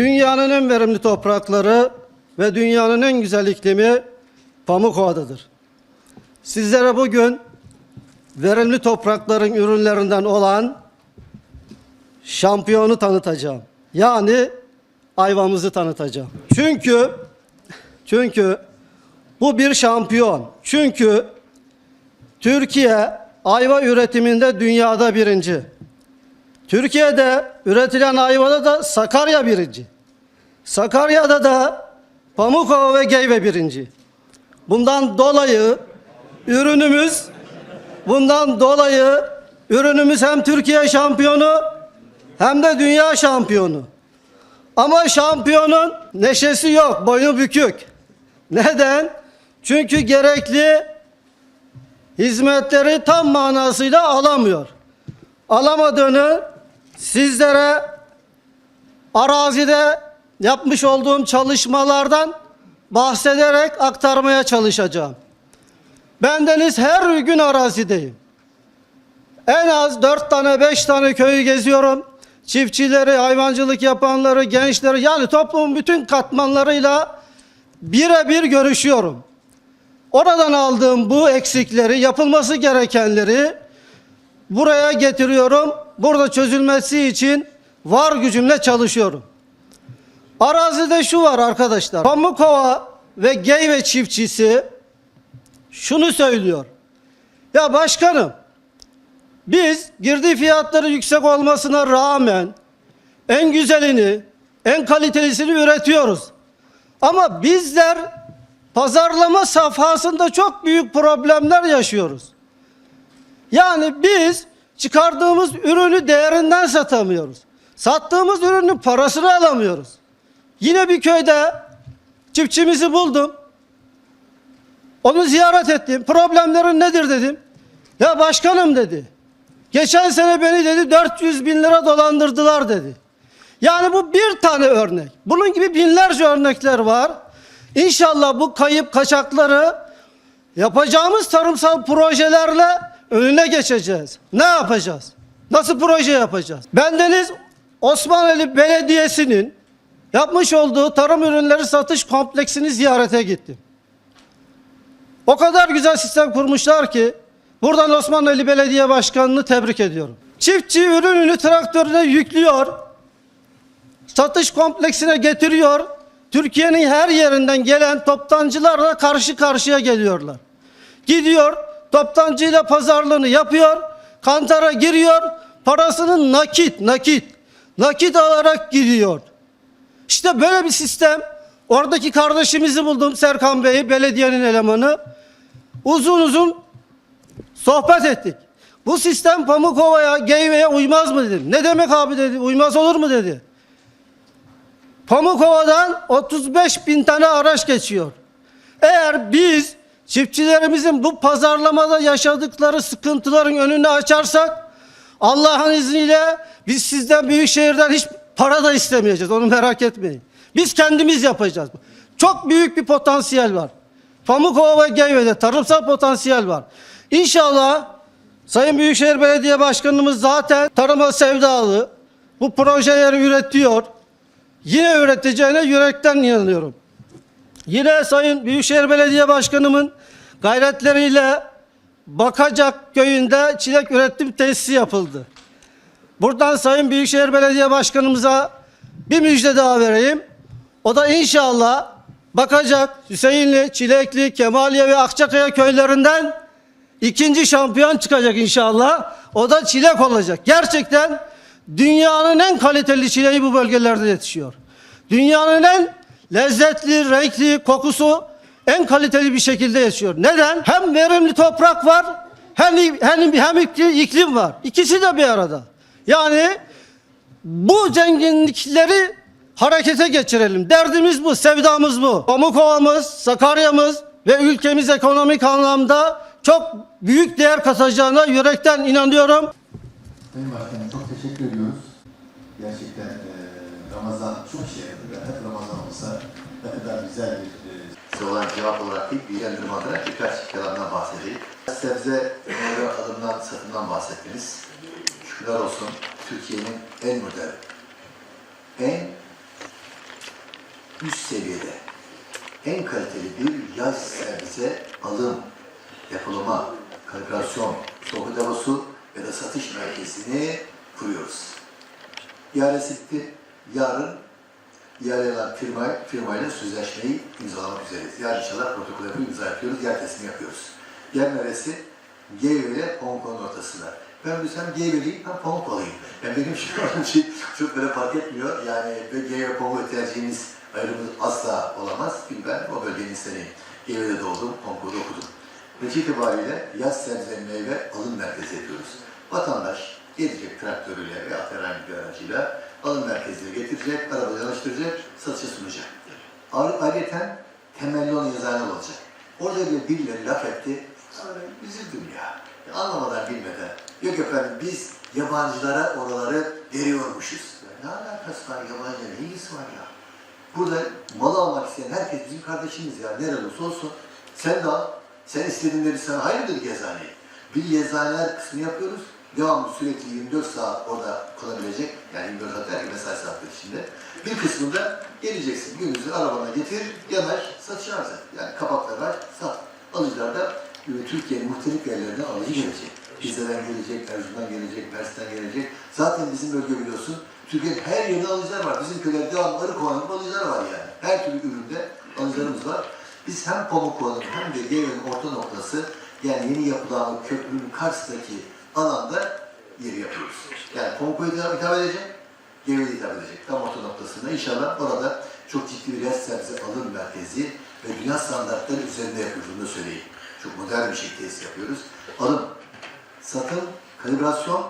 Dünyanın en verimli toprakları ve dünyanın en güzel iklimi Pamukova'dadır. Sizlere bugün verimli toprakların ürünlerinden olan şampiyonu tanıtacağım. Yani ayvamızı tanıtacağım. Çünkü çünkü bu bir şampiyon. Çünkü Türkiye ayva üretiminde dünyada birinci. Türkiye'de üretilen ayvada da Sakarya birinci. Sakarya'da da Pamukova ve Geyve birinci. Bundan dolayı ürünümüz bundan dolayı ürünümüz hem Türkiye şampiyonu hem de dünya şampiyonu. Ama şampiyonun neşesi yok, boynu bükük. Neden? Çünkü gerekli hizmetleri tam manasıyla alamıyor. Alamadığını sizlere arazide yapmış olduğum çalışmalardan bahsederek aktarmaya çalışacağım. Bendeniz her gün arazideyim. En az dört tane beş tane köyü geziyorum. Çiftçileri, hayvancılık yapanları, gençleri yani toplumun bütün katmanlarıyla birebir görüşüyorum. Oradan aldığım bu eksikleri, yapılması gerekenleri buraya getiriyorum. Burada çözülmesi için var gücümle çalışıyorum. Arazide şu var arkadaşlar. Pamukova ve Geyve çiftçisi şunu söylüyor. Ya başkanım biz girdi fiyatları yüksek olmasına rağmen en güzelini, en kalitelisini üretiyoruz. Ama bizler pazarlama safhasında çok büyük problemler yaşıyoruz. Yani biz çıkardığımız ürünü değerinden satamıyoruz. Sattığımız ürünün parasını alamıyoruz. Yine bir köyde çiftçimizi buldum. Onu ziyaret ettim. Problemlerin nedir dedim. Ya başkanım dedi. Geçen sene beni dedi 400 bin lira dolandırdılar dedi. Yani bu bir tane örnek. Bunun gibi binlerce örnekler var. İnşallah bu kayıp kaçakları yapacağımız tarımsal projelerle önüne geçeceğiz. Ne yapacağız? Nasıl proje yapacağız? Bendeniz Osmanlı Belediyesi'nin yapmış olduğu tarım ürünleri satış kompleksini ziyarete gittim. O kadar güzel sistem kurmuşlar ki buradan Osmanlı Belediye Başkanı'nı tebrik ediyorum. Çiftçi ürününü traktörüne yüklüyor, satış kompleksine getiriyor. Türkiye'nin her yerinden gelen toptancılarla karşı karşıya geliyorlar. Gidiyor, toptancıyla pazarlığını yapıyor, kantara giriyor, parasını nakit, nakit, nakit alarak gidiyor. İşte böyle bir sistem. Oradaki kardeşimizi buldum Serkan Bey'i, belediyenin elemanı. Uzun uzun sohbet ettik. Bu sistem Pamukova'ya, Geyve'ye uymaz mı dedim. Ne demek abi dedi, uymaz olur mu dedi. Pamukova'dan 35 bin tane araç geçiyor. Eğer biz çiftçilerimizin bu pazarlamada yaşadıkları sıkıntıların önünü açarsak Allah'ın izniyle biz sizden büyük şehirden hiç para da istemeyeceğiz. Onu merak etmeyin. Biz kendimiz yapacağız. Çok büyük bir potansiyel var. Pamukova ve Geyve'de tarımsal potansiyel var. İnşallah Sayın Büyükşehir Belediye Başkanımız zaten tarıma sevdalı. Bu projeleri üretiyor. Yine üreteceğine yürekten inanıyorum. Yine Sayın Büyükşehir Belediye Başkanımın gayretleriyle Bakacak köyünde çilek üretim tesisi yapıldı. Buradan Sayın Büyükşehir Belediye Başkanımıza bir müjde daha vereyim. O da inşallah Bakacak, Hüseyinli, Çilekli, Kemaliye ve Akçakaya köylerinden ikinci şampiyon çıkacak inşallah. O da çilek olacak. Gerçekten dünyanın en kaliteli çileği bu bölgelerde yetişiyor. Dünyanın en lezzetli, renkli, kokusu en kaliteli bir şekilde yetişiyor. Neden? Hem verimli toprak var, hem hem, hem iklim var. İkisi de bir arada. Yani bu zenginlikleri harekete geçirelim. Derdimiz bu, sevdamız bu. Pamukova'mız, Sakarya'mız ve ülkemiz ekonomik anlamda çok büyük değer katacağına yürekten inanıyorum. Sayın Başkanım çok teşekkür ediyoruz. Gerçekten e, Ramazan çok şey yapıyor. Hep Ramazan olsa ne kadar güzel bir e, size olan cevap olarak bir kendim adına birkaç kelamdan bahsedeyim. Sebze meyve alımdan, satımdan bahsettiniz. Şükürler olsun Türkiye'nin en modern, en üst seviyede en kaliteli bir yaz servise alım, depolama, kalibrasyon, soğuk deposu ve da satış merkezini kuruyoruz. İhalesi bitti. Yarın ihaleler firma, firmayla sözleşmeyi imzalamak üzereyiz. Yarın inşallah protokol yapıp imza yapıyoruz, yer teslim yapıyoruz. Yer neresi? Geyve ile Pamuk'un ortasında. Ben bilsem Geyve'liyim, ben Pamuk alayım. Yani benim şu an için çok böyle fark etmiyor. Yani ve Geyve Pamuk'a tercihimiz ayrımız asla olamaz. Çünkü ben o bölgenin insanıyım. Geyve'de doğdum, Pamuk'ta okudum. Netice itibariyle yaz sebze meyve alım merkezi yapıyoruz. Gelecek traktörüyle veya bir aracıyla alım merkezine getirecek, arabaya yanaştıracak, satışa sunacak. Ayrıca temelli olan yazıhane olacak. Orada bir birileri laf etti, üzüldüm ya. ya. Anlamadan bilmeden. Yok efendim biz yabancılara oraları veriyormuşuz. Ya ne alakası var yabancıya, ne ilgisi var ya? Burada mal almak isteyen herkes bizim kardeşimiz ya. Nerede olursa olsun. Sen de al. Sen istediğinleri sana hayır dedik eczaneye. Bir eczaneler kısmını yapıyoruz. Devamlı sürekli 24 saat orada kalabilecek. Yani 24 saat derken mesai saatleri içinde. Bir kısmında geleceksin. Gününüzü arabana getir, yanaş, satışa arz et. Yani kapaklar aç, sat. Alıcılar da Türkiye'nin muhtelif yerlerinden alıcı gelecek. Rize'den gelecek, Erzurum'dan gelecek, Mersin'den gelecek. Zaten bizim bölge biliyorsun, Türkiye'nin her yerinde alıcılar var. Bizim köyler devamlı arı kovanlık alıcılar var yani. Her türlü üründe alıcılarımız var. Biz hem Pamukova'nın hem de Geyve'nin orta noktası yani yeni yapılan köprünün karşısındaki alanda yeri yapıyoruz. Yani Pamukova'ya hitap edecek, Geyve'ye hitap edecek. Tam orta noktasında inşallah orada çok ciddi bir yaz sebze alım merkezi ve dünya standartları üzerinde yapıyoruz. Bunu da söyleyeyim. Çok modern bir şekilde yapıyoruz. Alım, satım, kalibrasyon,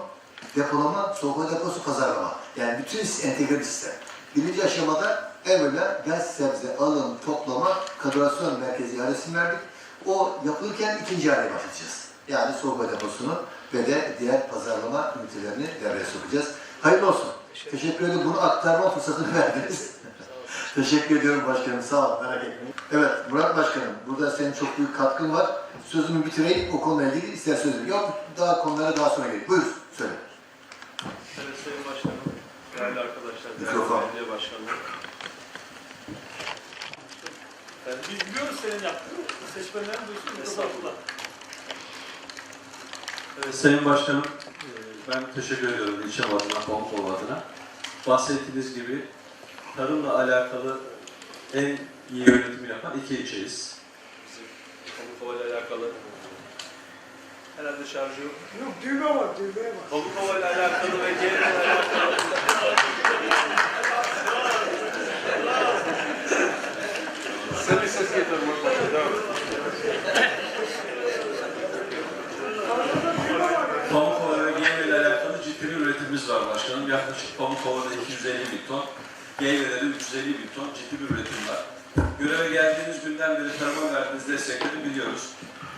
depolama, soğuk deposu, pazarlama. Yani bütün entegre bir sistem. Birinci aşamada evvela gaz sebze alım, toplama, kalibrasyon merkezi ihalesini verdik. O yapılırken ikinci ihaleye başlayacağız. Yani soğuk deposunu ve de diğer pazarlama ünitelerini devreye sokacağız. Hayırlı olsun. Teşekkür ederim. Bunu aktarma fırsatını verdiniz. Teşekkür ediyorum başkanım. Sağ ol. Merak etmeyin. Evet Murat Başkanım. Burada senin çok büyük katkın var. Sözümü bitireyim. O konuyla ilgili ister sözüm. Yok daha konulara daha sonra gelin. Buyur. Söyle. Evet Sayın Başkanım, değerli arkadaşlar, değerli Mikrofon. belediye başkanları. Yani biz biliyoruz senin yaptığını, seçmenlerin duysun estağfurullah. Sayın Başkanım, e, ben teşekkür ediyorum ilçe adına, Pamukkova adına. Bahsettiğiniz gibi tarımla alakalı en iyi yönetimi yapan iki ilçeyiz. Bizim Pamukkova ile alakalı herhalde şarjı yok. Yok düğme var, düğmeye bak. Pamukova ile alakalı ve genel alakalı. Sen bir ses getir. Pamukova ve Geyve ile alakalı ciddi bir üretimimiz var başkanım. Yaklaşık Pamukova'da 250 bin ton, Geyve'de de 350 bin ton ciddi bir üretim var. Göreve geldiğiniz günden beri tarıma verdiğiniz destekleri biliyoruz.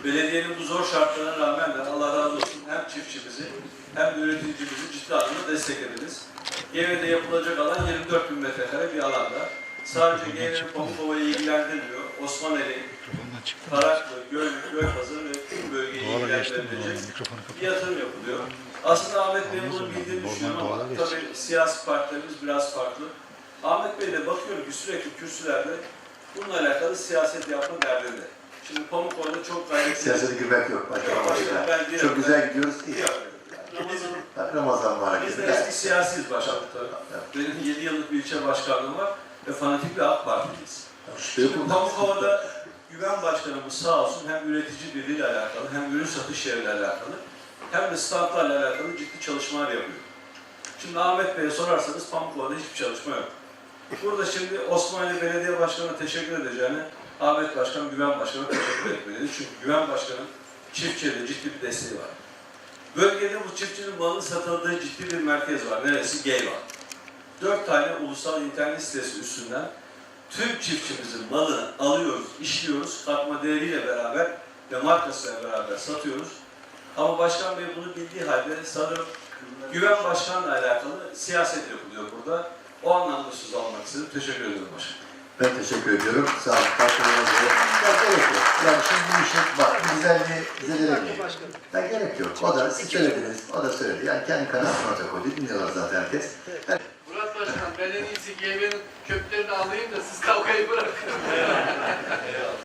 Belediyenin bu zor şartlarına rağmen de Allah razı olsun hem çiftçimizi hem de üreticimizi ciddi anlamda desteklediniz. Geyve'de yapılacak alan 24 bin metrekare bir alanda. Sadece Geyve'nin Pamukova'yı ilgilendirmiyor. Osmaneli, Taraklı, Gölcük, Gölpazarı ve tüm bölgeyi ilgilendirecek bir yatırım yapılıyor. Aslında Ahmet Bey'in bunu bildiğini düşünüyorum ama tabii siyasi partilerimiz biraz farklı. Ahmet Bey de bakıyorum ki sürekli kürsülerde bununla alakalı siyaset yapma derdinde. Şimdi Pamukova'da çok gayret Siyasete girmek yok. Diyorum. Çok güzel gidiyoruz. İyi. Bak, Ramazan var. biz de eski siyasiyiz başkanım tabii. Benim 7 yıllık bir ilçe başkanlığım var ve fanatik bir AK Partiliyiz. Şimdi Pamukova'da Güven Başkanımız sağ olsun hem üretici birliğiyle alakalı hem ürün satış yeriyle alakalı hem de standlarla alakalı ciddi çalışmalar yapıyor. Şimdi Ahmet Bey'e sorarsanız Pamukova'da hiçbir çalışma yok. Burada şimdi Osmanlı Belediye Başkanı'na teşekkür edeceğine Ahmet Başkan, Güven Başkanı'na teşekkür etmeliyiz. Çünkü Güven Başkan'ın çiftçiye ciddi bir desteği var. Bölgede bu çiftçinin malını satıldığı ciddi bir merkez var. Neresi? Geyvan. Dört tane ulusal internet sitesi üstünden tüm çiftçimizin malını alıyoruz, işliyoruz, katma değeriyle beraber ve markasıyla beraber satıyoruz. Ama Başkan Bey bunu bildiği halde sanırım Güven Başkan'la alakalı siyaset yapılıyor burada. O anlamda söz almak istedim. Teşekkür ederim Başkan. Ben teşekkür ediyorum. Sağ olun. Başkanımız Ya gerek yok. Yani şimdi bu işin bak güzelliği zedelemiyor. Ya gerek yok. O da siz söylediniz. O da söyledi. Yani kendi kanatına da koydu. Dinliyorlar zaten herkes. Yani Murat Başkan ben en iyisi GV'nin köklerini alayım da siz kavga şakayı bırakın.